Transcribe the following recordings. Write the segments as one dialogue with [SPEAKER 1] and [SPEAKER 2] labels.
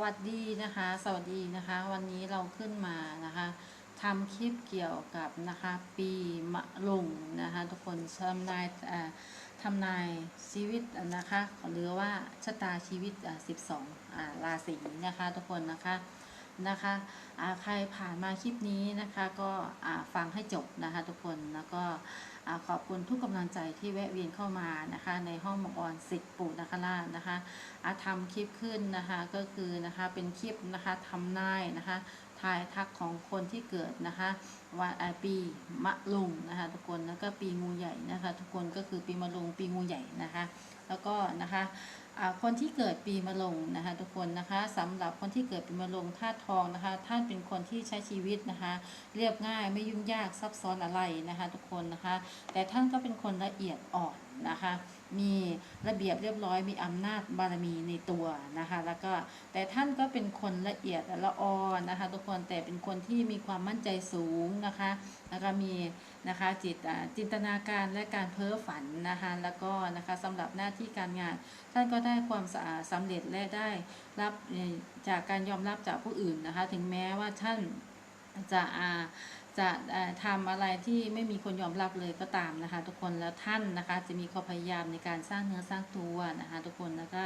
[SPEAKER 1] สวัสดีนะคะ สวัสดีนะคะ วันนี้เราขึ้นมานะคะทำคลิปเกี่ยวกับนะคะปีมะลุงนะคะทุกคนทำนายทำนายชีวิตนะคะหรือว่าชะตาชีวิต 12 ราศีนะคะทุกคนนะคะ นะคะใครผ่านมาคลิปนี้นะคะก็ฟังให้จบนะคะทุกคนแล้วก็ขอบคุณทุกกำลังใจที่แวะเวียนเข้ามานะคะในห้องมังกรสิทธิ์ปู่นาคราชนะคะทำคลิปขึ้นนะคะก็คือนะคะเป็นคลิปนะคะทำนายนะคะ ทายทักของคนที่เกิดนะคะวันปีมะลุงนะคะทุกคนแล้วก็ปีงูใหญ่นะคะทุกคนก็คือปีมะลุงปีงูใหญ่นะคะแล้วก็นะคะคนที่เกิดปีมะลงนะคะทุกคนนะคะสำหรับคนที่เกิดปีมะลงธาตุทองนะคะท่านเป็นคนที่ใช้ชีวิตนะคะ เรียบง่ายไม่ยุ่งยากซับซ้อนอะไรนะคะ ทุกคนนะคะ แต่ท่านก็เป็นคนละเอียดอ่อนนะคะ มีระเบียบเรียบร้อยมีอำนาจบารมีในตัวนะคะ แล้วก็แต่ท่านก็เป็นคนละเอียดละออนนะคะ ทุกคนแต่เป็นคนที่มีความมั่นใจสูงนะคะแล้วก็มีนะคะจิตจินตนาการและการเพ้อฝันนะคะแล้วก็นะคะสำหรับหน้าที่การงาน ท่านก็ได้ความสะอาดสำเร็จและได้รับจากการยอมรับจากผู้อื่นนะคะ ถึงแม้ว่าท่านจะอา จะเอ่อทำอะไรที่ไม่มีคนยอมรับเลยก็ตามนะคะ ทุกคนแล้วท่านนะคะ จะมีความพยายามในการสร้างเนื้อสร้างตัวนะคะ ทุกคนแล้วก็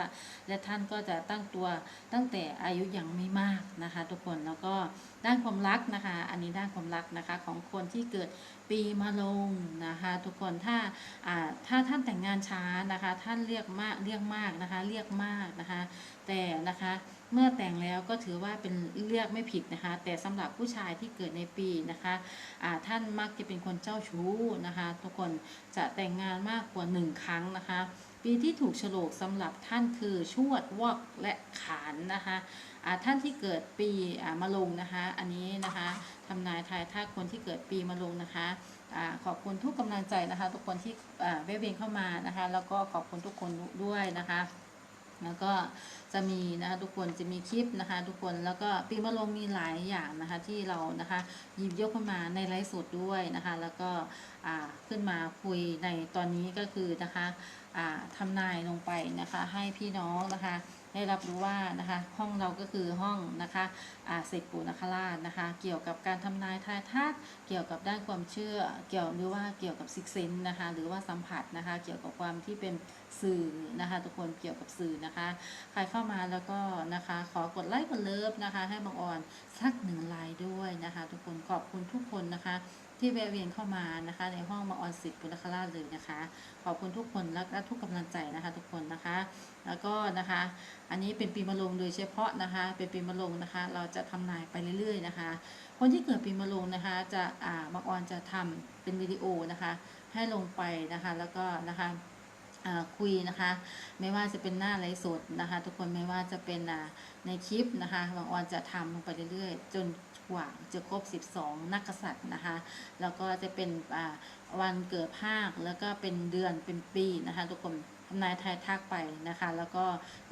[SPEAKER 1] และท่านก็จะตั้งตัวตั้งแต่อายุยังไม่มากนะคะ ทุกคนแล้วก็ด้านความรักนะคะ อันนี้ด้านความรักนะคะของคนที่เกิดปีมะโรงนะคะ ทุกคนถ้าถ้าท่านแต่งงานช้านะคะ ท่านเรียกมากเรียกมากนะคะ เรียกมากนะคะ แต่นะคะ เมื่อแต่งแล้วก็ถือว่าเป็นเรียกไม่ผิดนะคะ แต่สำหรับผู้ชายที่เกิดในปีนะคะอ่าท่านมักจะเป็นคนเจ้าชู้นะคะ ทุกคนจะแต่งงานมากกว่าหนึ่งครั้งนะคะ ปีที่ถูกโฉลกสำหรับท่านคือชวดวอกและขานนะคะอ่าท่านที่เกิดปีอ่ามะลงนะคะ อันนี้นะคะทำนายทายถ้าคนที่เกิดปีมะลงนะคะอขอบคุณทุกกำลังใจนะคะ ทุกคนที่อ่าแวะเวียนเข้ามานะคะ แล้วก็ขอบคุณทุกคนด้วยนะคะ แล้วก็จะมีนะคะทุกคนจะมีคลิปนะคะ ทุกคนแล้วก็ปีมะลงมีหลายอย่างนะคะที่เรานะคะหยิบยกขึ้นมาในไลฟ์สดด้วยนะคะ แล้วก็ขึ้นมาคุยในตอนนี้ก็คือนะคะอ่าทำนายลงไปนะคะ ให้พี่น้องนะคะ ได้รับรู้ว่านะคะ ห้องเราก็คือห้องนะคะอ่าเสกปูนคราชนะคะ เกี่ยวกับการทำนายทายทักเกี่ยวกับด้านความเชื่อ เกี่ยวหรือว่าเกี่ยวกับซิกเซนนะคะ หรือว่าสัมผัสนะคะ เกี่ยวกับความที่เป็นสื่อนะคะ ทุกคนเกี่ยวกับสื่อนะคะ ใครเข้ามาแล้วก็นะคะ ขอกดไลค์กดเลิฟนะคะ ให้บางออนสักหนึ่งไลค์ด้วยนะคะ ทุกคนขอบคุณทุกคนนะคะ ที่แวะเวียนเข้ามานะคะ ในห้องมาออนสิทธิ์ปุณคราชเลยนะคะ ขอบคุณทุกคนและทุกกำลังใจนะคะ ทุกคนนะคะ แล้วก็นะคะ อันนี้เป็นปีมะโรงโดยเฉพาะนะคะ เป็นปีมะโรงนะคะ เราจะทำนายไปเรื่อย ๆ นะคะ คนที่เกิดปีมะโรงนะคะ จะอ่าบาออนจะทำเป็นวิดีโอนะคะ ให้ลงไปนะคะ แล้วก็นะคะคุยนะคะ ไม่ว่าจะเป็นหน้าไลฟ์สดนะคะ ทุกคนไม่ว่าจะเป็นในคลิปนะคะบางออนจะทำลงไปเรื่อยๆ จน กว่าจะครบ 12 นักกษัตริย์นะคะ แล้วก็จะเป็นวันเกิดภาคแล้วก็เป็นเดือนเป็นปีนะคะทุกคน นายไทยทักไปนะคะ แล้วก็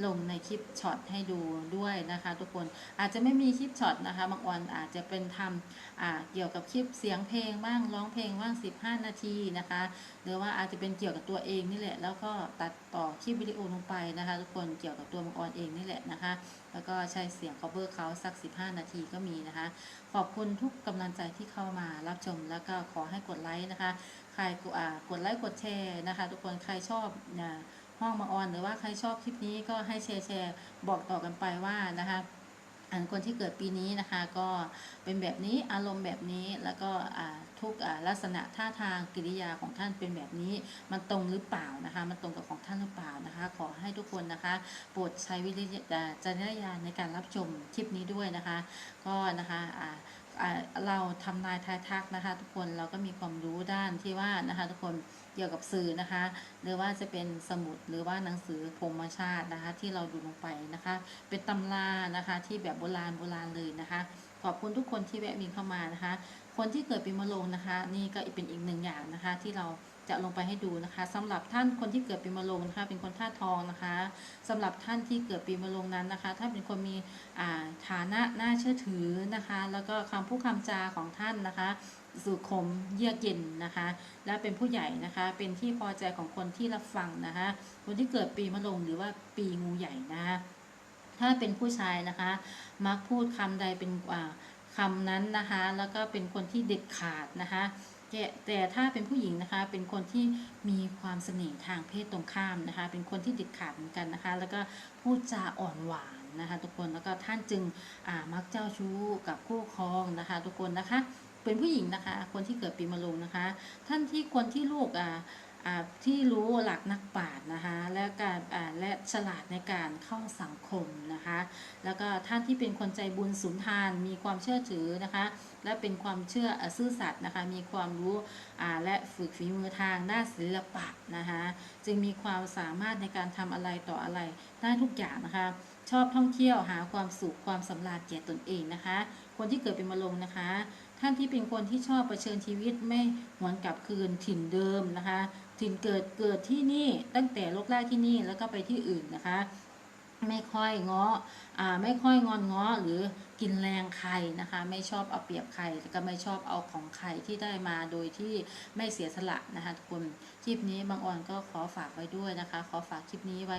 [SPEAKER 1] ลงในคลิปช็อตให้ดูด้วยนะคะ ทุกคนอาจจะไม่มีคลิปช็อตนะคะบางวันอาจจะเป็นทำเกี่ยวกับคลิปเสียงเพลงบ้างร้องเพลงบ้าง 15 นาทีนะคะ หรือว่าอาจจะเป็นเกี่ยวกับตัวเองนี่แหละ แล้วก็ตัดต่อคลิปวิดีโอลงไปนะคะ ทุกคนเกี่ยวกับตัวมังกรเองนี่แหละนะคะ แล้วก็ใช้เสียง cover เขาสัก 15 นาทีก็มีนะคะ ขอบคุณทุกกำลังใจที่เข้ามารับชมแล้วก็ขอให้กดไลค์นะคะ รกดอ่ากดไลค์กดแชร์นะคะ ทุกคนใครชอบนะห้องมาออนหรือว่าใครชอบคลิปนี้ก็ให้แชร์แชร์บอกต่อกันไปว่านะคะอันคนที่เกิดปีนี้นะคะก็เป็นแบบนี้อารมณ์แบบนี้แล้วก็ทุกลักษณะท่าทางกิริยาของท่านเป็นแบบนี้มันตรงหรือเปล่านะคะ มันตรงกับของท่านหรือเปล่านะคะ ขอให้ทุกคนนะคะ โปรดใช้วิจารณญาณในการรับชมคลิปนี้ด้วยนะคะ ก็นะคะ เราทำนายทายทักนะคะ ทุกคนเราก็มีความรู้ด้านที่ว่านะคะ ทุกคนเกี่ยวกับสื่อนะคะ หรือว่าจะเป็นสมุดหรือว่าหนังสือพรมชาตินะคะ ที่เราดูลงไปนะคะ เป็นตำรานะคะที่แบบโบราณโบราณเลยนะคะขอบคุณทุกคนที่แวะเวียนเข้ามานะคะ คนที่เกิดปีมะโรงนะคะ นี่ก็เป็นอีกหนึ่งอย่างนะคะที่เรา จะลงไปให้ดูนะคะสำหรับท่านคนที่เกิดปีมะโรงนะคะเป็นคนท่าตุทองนะคะสำหรับท่านที่เกิดปีมะโรงนั้นนะคะ ถ้าเป็นคนมีฐานะน่าเชื่อถือนะคะ แล้วก็คำพูดคำจาของท่านนะคะสุขมเยือกเย็นนะคะ และเป็นผู้ใหญ่นะคะ เป็นที่พอใจของคนที่รับฟังนะคะ คนที่เกิดปีมะโรงหรือว่าปีงูใหญ่นะคะถ้าเป็นผู้ชายนะคะ มักพูดคำใดเป็นอ่าคำนั้นนะคะ แล้วก็เป็นคนที่เด็ดขาดนะคะ แต่แต่ถ้าเป็นผู้หญิงนะคะ เป็นคนที่มีความเสน่ห์ทางเพศตรงข้ามนะคะ เป็นคนที่เด็ดขาดเหมือนกันนะคะ แล้วก็พูดจาอ่อนหวานนะคะ ทุกคนแล้วก็ท่านจึงมักเจ้าชู้กับคู่ครองนะคะ ทุกคนนะคะ เป็นผู้หญิงนะคะ คนที่เกิดปีมะโรงนะคะ ท่านที่คนที่ลูกอ่าอ่า ที่รู้หลักนักปราชญ์นะคะและการและฉลาดในการเข้าสังคมนะคะแล้วก็ท่านที่เป็นคนใจบุญสุนทานมีความเชื่อถือนะคะและเป็นความเชื่อซื่อสัตย์นะคะมีความรู้และฝึกฝีมือทางด้านศิลปะนะคะจึงมีความสามารถในการทำอะไรต่ออะไรได้ทุกอย่างนะคะชอบท่องเที่ยวหาความสุขความสำราญแก่ตนเองนะคะ คนที่เกิดเป็นมะโรงนะคะ ท่านที่เป็นคนที่ชอบเชิญชีวิตไม่หวนกลับคืนถิ่นเดิมนะคะ ถิ่นเกิดเกิดที่นี่ตั้งแต่ลกแรกที่นี่แล้วก็ไปที่อื่นนะคะ ไม่ค่อยง้ออ่าไม่ค่อยงอนง้อหรือ กินแรงใครนะคะ ไม่ชอบเอาเปรียบใครแล้วก็ไม่ชอบเอาของใครที่ได้มาโดยที่ไม่เสียสละนะคะทุกคนคลิปนี้บางออนก็ขอฝากไว้ด้วยนะคะ ขอฝากคลิปนี้ไว้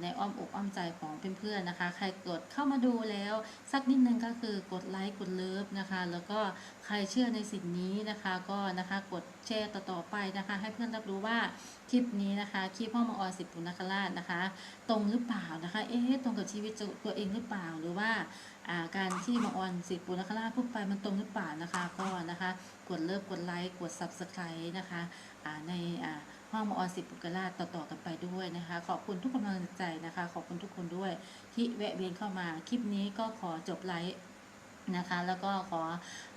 [SPEAKER 1] ในอ้อมอกอ้อมใจของเพื่อนๆนะคะ ใครกดเข้ามาดูแล้วสักนิดนึงก็คือกดไลค์กดเลิฟนะคะ แล้วก็ใครเชื่อในสิ่งนี้นะคะก็นะคะกดแชร์ต่อๆไปนะคะ ให้เพื่อนรับรู้ว่าคลิปนี้นะคะคลิปพ่อมังออนสิบปุณคราชนะคะ ตรงหรือเปล่านะคะ เอ๊ะตรงกับชีวิตตัวเองหรือเปล่าหรือว่า การที่มาออนสิปุณคราชพูดไปมันตรงหรือเปล่านะคะก็นะคะกดเลิฟกดไลค์กด subscribe นะคะในห้องมาออนสิปุณคราชต่อๆกันไปด้วยนะคะ ขอบคุณทุกกำลังใจนะคะ ขอบคุณทุกคนด้วยที่แวะเวียนเข้ามาคลิปนี้ก็ขอจบไลค์นะคะ แล้วก็ขอ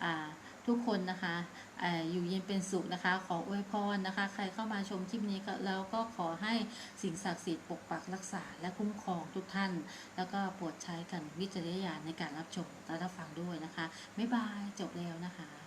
[SPEAKER 1] อา ทุกคนนะคะอยู่เย็นเป็นสุขนะคะ ขออวยพรนะคะ ใครเข้ามาชมคลิปนี้ก็แล้วก็ขอให้สิ่งศักดิ์สิทธิ์ปกปักรักษาและคุ้มครองทุกท่าน แล้วก็โปรดใช้กันวิจารณญาณในการรับชมและรับฟังด้วยนะคะ บ๊ายบายจบแล้วนะคะ